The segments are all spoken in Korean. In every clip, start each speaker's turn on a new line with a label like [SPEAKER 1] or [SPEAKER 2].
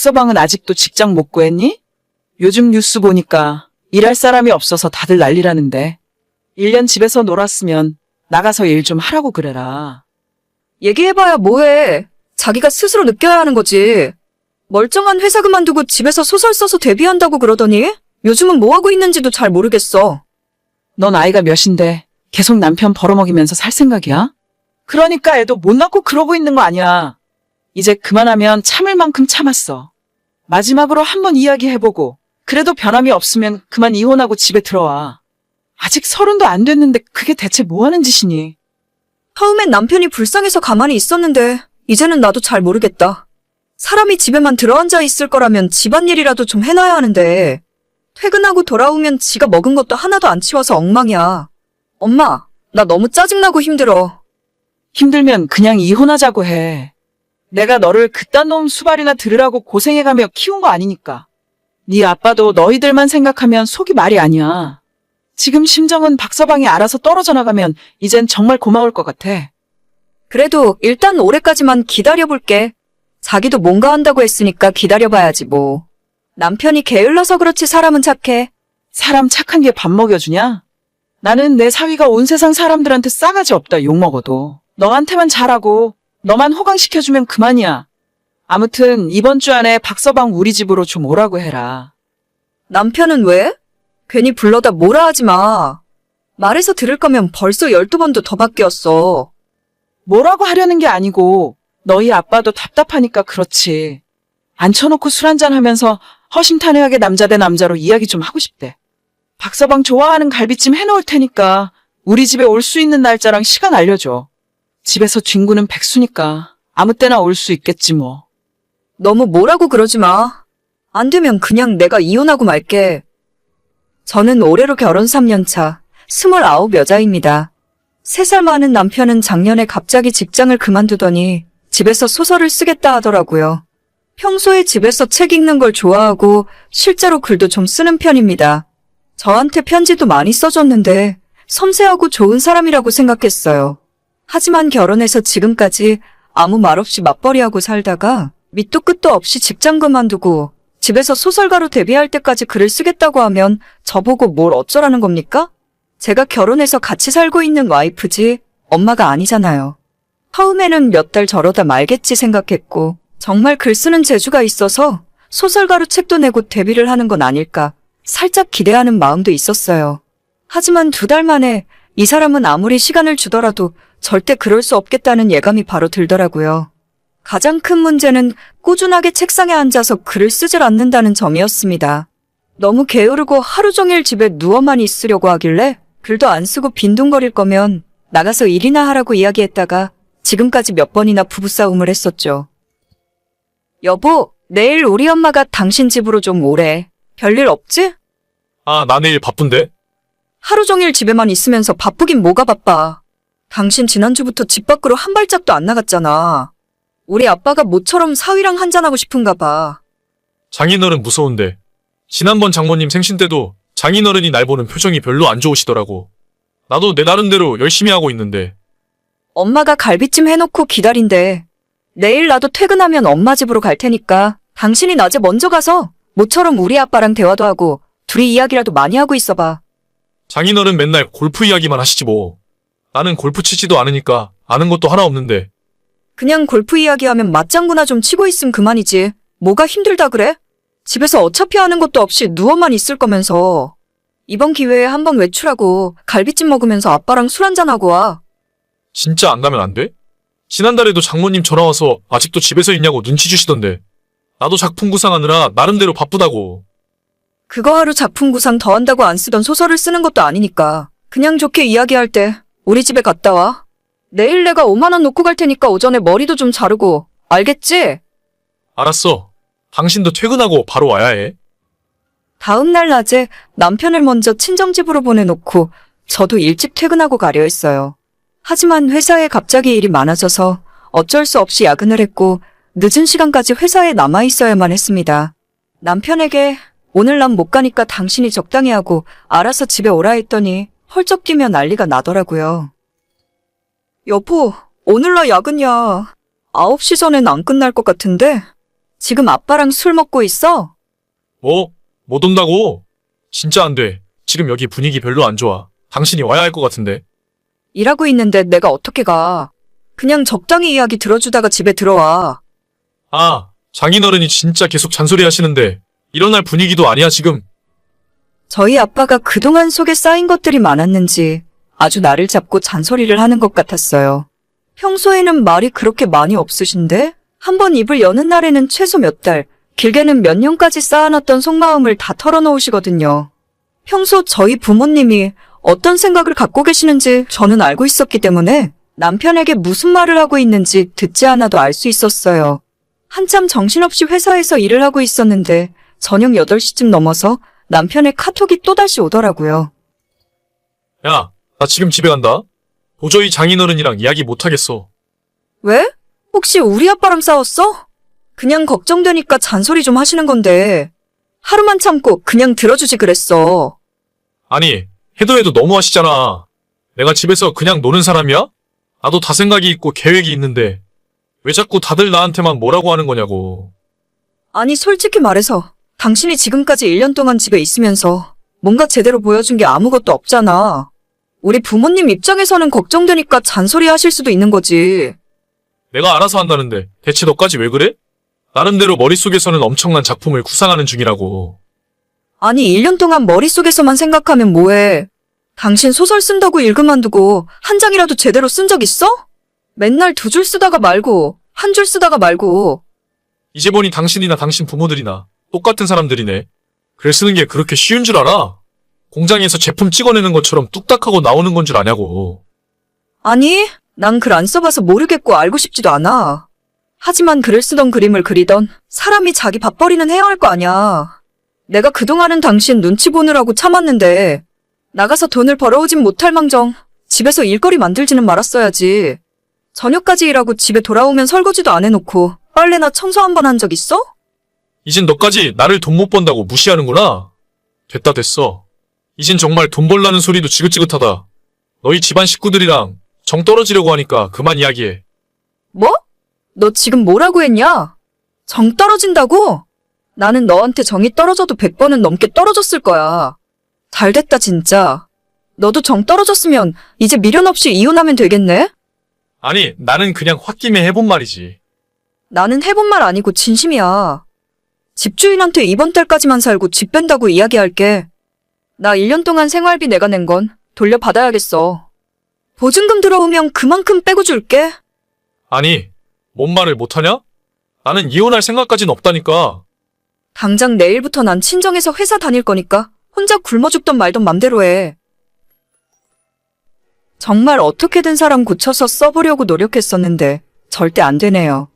[SPEAKER 1] 박서방은 아직도 직장 못 구했니? 요즘 뉴스 보니까 일할 사람이 없어서 다들 난리라는데. 1년 집에서 놀았으면 나가서 일 좀 하라고 그래라.
[SPEAKER 2] 얘기해봐야 뭐해. 자기가 스스로 느껴야 하는 거지. 멀쩡한 회사 그만두고 집에서 소설 써서 데뷔한다고 그러더니 요즘은 뭐 하고 있는지도 잘 모르겠어.
[SPEAKER 1] 넌 아이가 몇인데 계속 남편 벌어먹이면서 살 생각이야? 그러니까 애도 못 낳고 그러고 있는 거 아니야. 이제 그만하면 참을 만큼 참았어. 마지막으로 한번 이야기해보고 그래도 변함이 없으면 그만 이혼하고 집에 들어와. 아직 서른도 안 됐는데 그게 대체 뭐 하는 짓이니?
[SPEAKER 2] 처음엔 남편이 불쌍해서 가만히 있었는데 이제는 나도 잘 모르겠다. 사람이 집에만 들어앉아 있을 거라면 집안일이라도 좀 해놔야 하는데 퇴근하고 돌아오면 지가 먹은 것도 하나도 안 치워서 엉망이야. 엄마, 나 너무 짜증나고 힘들어.
[SPEAKER 1] 힘들면 그냥 이혼하자고 해. 내가 너를 그딴 놈 수발이나 들으라고 고생해가며 키운 거 아니니까. 네 아빠도 너희들만 생각하면 속이 말이 아니야. 지금 심정은 박서방이 알아서 떨어져 나가면 이젠 정말 고마울 것 같아.
[SPEAKER 2] 그래도 일단 올해까지만 기다려볼게. 자기도 뭔가 한다고 했으니까 기다려봐야지 뭐. 남편이 게을러서 그렇지 사람은 착해.
[SPEAKER 1] 사람 착한 게 밥 먹여주냐? 나는 내 사위가 온 세상 사람들한테 싸가지 없다 욕먹어도. 너한테만 잘하고 너만 호강시켜주면 그만이야. 아무튼 이번 주 안에 박서방 우리 집으로 좀 오라고 해라.
[SPEAKER 2] 남편은 왜? 괜히 불러다 뭐라 하지 마. 말해서 들을 거면 벌써 12번도 더 바뀌었어.
[SPEAKER 1] 뭐라고 하려는 게 아니고 너희 아빠도 답답하니까 그렇지. 앉혀놓고 술 한잔 하면서 허심탄회하게 남자 대 남자로 이야기 좀 하고 싶대. 박서방 좋아하는 갈비찜 해놓을 테니까 우리 집에 올 수 있는 날짜랑 시간 알려줘. 집에서 뒹구는 백수니까 아무 때나 올 수 있겠지 뭐.
[SPEAKER 2] 너무 뭐라고 그러지 마. 안 되면 그냥 내가 이혼하고 말게. 저는 올해로 결혼 3년 차, 29 여자입니다. 3살 많은 남편은 작년에 갑자기 직장을 그만두더니 집에서 소설을 쓰겠다 하더라고요. 평소에 집에서 책 읽는 걸 좋아하고 실제로 글도 좀 쓰는 편입니다. 저한테 편지도 많이 써줬는데 섬세하고 좋은 사람이라고 생각했어요. 하지만 결혼해서 지금까지 아무 말 없이 맞벌이하고 살다가 밑도 끝도 없이 직장 그만두고 집에서 소설가로 데뷔할 때까지 글을 쓰겠다고 하면 저보고 뭘 어쩌라는 겁니까? 제가 결혼해서 같이 살고 있는 와이프지 엄마가 아니잖아요. 처음에는 몇 달 저러다 말겠지 생각했고 정말 글 쓰는 재주가 있어서 소설가로 책도 내고 데뷔를 하는 건 아닐까 살짝 기대하는 마음도 있었어요. 하지만 두 달 만에 이 사람은 아무리 시간을 주더라도 절대 그럴 수 없겠다는 예감이 바로 들더라고요. 가장 큰 문제는 꾸준하게 책상에 앉아서 글을 쓰질 않는다는 점이었습니다. 너무 게으르고 하루 종일 집에 누워만 있으려고 하길래 글도 안 쓰고 빈둥거릴 거면 나가서 일이나 하라고 이야기했다가 지금까지 몇 번이나 부부싸움을 했었죠. 여보, 내일 우리 엄마가 당신 집으로 좀 오래. 별일 없지?
[SPEAKER 3] 아, 나 내일 바쁜데?
[SPEAKER 2] 하루 종일 집에만 있으면서 바쁘긴 뭐가 바빠. 당신 지난주부터 집 밖으로 한 발짝도 안 나갔잖아. 우리 아빠가 모처럼 사위랑 한잔하고 싶은가 봐.
[SPEAKER 3] 장인어른 무서운데. 지난번 장모님 생신 때도 장인어른이 날 보는 표정이 별로 안 좋으시더라고. 나도 내 나름대로 열심히 하고 있는데.
[SPEAKER 2] 엄마가 갈비찜 해놓고 기다린대. 내일 나도 퇴근하면 엄마 집으로 갈 테니까 당신이 낮에 먼저 가서 모처럼 우리 아빠랑 대화도 하고 둘이 이야기라도 많이 하고 있어봐.
[SPEAKER 3] 장인어른 맨날 골프 이야기만 하시지 뭐. 나는 골프 치지도 않으니까 아는 것도 하나 없는데.
[SPEAKER 2] 그냥 골프 이야기하면 맞장구나 좀 치고 있음 그만이지. 뭐가 힘들다 그래? 집에서 어차피 하는 것도 없이 누워만 있을 거면서. 이번 기회에 한번 외출하고 갈비찜 먹으면서 아빠랑 술 한잔하고 와.
[SPEAKER 3] 진짜 안 가면 안 돼? 지난달에도 장모님 전화 와서 아직도 집에서 있냐고 눈치 주시던데. 나도 작품 구상하느라 나름대로 바쁘다고.
[SPEAKER 2] 그거 하루 작품 구상 더 한다고 안 쓰던 소설을 쓰는 것도 아니니까. 그냥 좋게 이야기할 때 우리 집에 갔다 와. 내일 내가 5만원 놓고 갈 테니까 오전에 머리도 좀 자르고. 알겠지?
[SPEAKER 3] 알았어. 당신도 퇴근하고 바로 와야 해.
[SPEAKER 2] 다음날 낮에 남편을 먼저 친정집으로 보내놓고 저도 일찍 퇴근하고 가려 했어요. 하지만 회사에 갑자기 일이 많아져서 어쩔 수 없이 야근을 했고 늦은 시간까지 회사에 남아 있어야만 했습니다. 남편에게 오늘 난 못 가니까 당신이 적당히 하고 알아서 집에 오라 했더니 헐쩍 뛰며 난리가 나더라고요. 여보, 오늘 나 야근이야. 9시 전엔 안 끝날 것 같은데? 지금 아빠랑 술 먹고 있어?
[SPEAKER 3] 뭐? 못 온다고? 진짜 안 돼. 지금 여기 분위기 별로 안 좋아. 당신이 와야 할 것 같은데.
[SPEAKER 2] 일하고 있는데 내가 어떻게 가? 그냥 적당히 이야기 들어주다가 집에 들어와.
[SPEAKER 3] 아, 장인어른이 진짜 계속 잔소리 하시는데, 일어날 분위기도 아니야, 지금.
[SPEAKER 2] 저희 아빠가 그동안 속에 쌓인 것들이 많았는지 아주 나를 잡고 잔소리를 하는 것 같았어요. 평소에는 말이 그렇게 많이 없으신데 한 번 입을 여는 날에는 최소 몇 달, 길게는 몇 년까지 쌓아놨던 속마음을 다 털어놓으시거든요. 평소 저희 부모님이 어떤 생각을 갖고 계시는지 저는 알고 있었기 때문에 남편에게 무슨 말을 하고 있는지 듣지 않아도 알 수 있었어요. 한참 정신없이 회사에서 일을 하고 있었는데 저녁 8시쯤 넘어서 남편의 카톡이 또다시 오더라고요.
[SPEAKER 3] 야, 나 지금 집에 간다. 도저히 장인어른이랑 이야기 못하겠어.
[SPEAKER 2] 왜? 혹시 우리 아빠랑 싸웠어? 그냥 걱정되니까 잔소리 좀 하시는 건데 하루만 참고 그냥 들어주지 그랬어.
[SPEAKER 3] 아니, 해도 해도 너무 하시잖아. 내가 집에서 그냥 노는 사람이야? 나도 다 생각이 있고 계획이 있는데, 왜 자꾸 다들 나한테만 뭐라고 하는 거냐고.
[SPEAKER 2] 아니 솔직히 말해서 당신이 지금까지 1년 동안 집에 있으면서 뭔가 제대로 보여준 게 아무것도 없잖아. 우리 부모님 입장에서는 걱정되니까 잔소리 하실 수도 있는 거지.
[SPEAKER 3] 내가 알아서 한다는데, 대체 너까지 왜 그래? 나름대로 머릿속에서는 엄청난 작품을 구상하는 중이라고.
[SPEAKER 2] 아니, 1년 동안 머릿속에서만 생각하면 뭐해. 당신 소설 쓴다고 일 그만두고 한 장이라도 제대로 쓴 적 있어? 맨날 두 줄 쓰다가 말고, 한 줄 쓰다가 말고.
[SPEAKER 3] 이제 보니 당신이나 당신 부모들이나 똑같은 사람들이네. 글 쓰는 게 그렇게 쉬운 줄 알아? 공장에서 제품 찍어내는 것처럼 뚝딱하고 나오는 건 줄 아냐고.
[SPEAKER 2] 아니, 난 글 안 써봐서 모르겠고 알고 싶지도 않아. 하지만 글을 쓰던 그림을 그리던 사람이 자기 밥벌이는 해야 할 거 아냐. 내가 그동안은 당신 눈치 보느라고 참았는데 나가서 돈을 벌어오진 못할 망정 집에서 일거리 만들지는 말았어야지. 저녁까지 일하고 집에 돌아오면 설거지도 안 해놓고 빨래나 청소 한 번 한 적 있어?
[SPEAKER 3] 이젠 너까지 나를 돈 못 번다고 무시하는구나. 됐다 됐어. 이젠 정말 돈 벌라는 소리도 지긋지긋하다. 너희 집안 식구들이랑 정 떨어지려고 하니까 그만 이야기해.
[SPEAKER 2] 뭐? 너 지금 뭐라고 했냐? 정 떨어진다고? 나는 너한테 정이 떨어져도 100번은 넘게 떨어졌을 거야. 잘 됐다, 진짜. 너도 정 떨어졌으면 이제 미련 없이 이혼하면 되겠네?
[SPEAKER 3] 아니, 나는 그냥 홧김에 해본 말이지.
[SPEAKER 2] 나는 해본 말 아니고 진심이야. 집주인한테 이번 달까지만 살고 집 뺀다고 이야기할게. 나 1년 동안 생활비 내가 낸 건 돌려받아야겠어. 보증금 들어오면 그만큼 빼고 줄게.
[SPEAKER 3] 아니, 뭔 말을 못하냐? 나는 이혼할 생각까진 없다니까.
[SPEAKER 2] 당장 내일부터 난 친정에서 회사 다닐 거니까 혼자 굶어 죽던 말던 맘대로 해. 정말 어떻게든 사람 고쳐서 써보려고 노력했었는데 절대 안 되네요.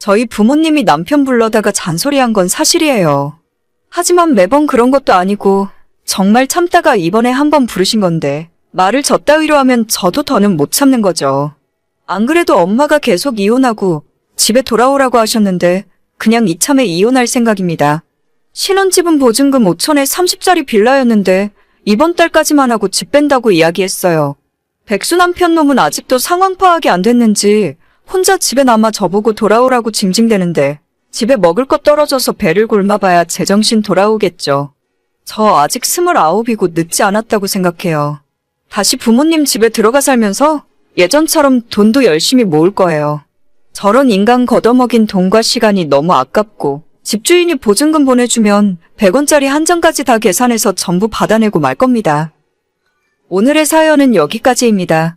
[SPEAKER 2] 저희 부모님이 남편 불러다가 잔소리한 건 사실이에요. 하지만 매번 그런 것도 아니고 정말 참다가 이번에 한 번 부르신 건데 말을 저따위로 하면 저도 더는 못 참는 거죠. 안 그래도 엄마가 계속 이혼하고 집에 돌아오라고 하셨는데 그냥 이참에 이혼할 생각입니다. 신혼집은 보증금 5천에 30짜리 빌라였는데 이번 달까지만 하고 집 뺀다고 이야기했어요. 백수 남편 놈은 아직도 상황 파악이 안 됐는지 혼자 집에 남아 저보고 돌아오라고 징징대는데 집에 먹을 것 떨어져서 배를 굶어봐야 제정신 돌아오겠죠. 저 아직 스물아홉이고 늦지 않았다고 생각해요. 다시 부모님 집에 들어가 살면서 예전처럼 돈도 열심히 모을 거예요. 저런 인간 걷어먹인 돈과 시간이 너무 아깝고 집주인이 보증금 보내주면 100원짜리 한 장까지 다 계산해서 전부 받아내고 말 겁니다. 오늘의 사연은 여기까지입니다.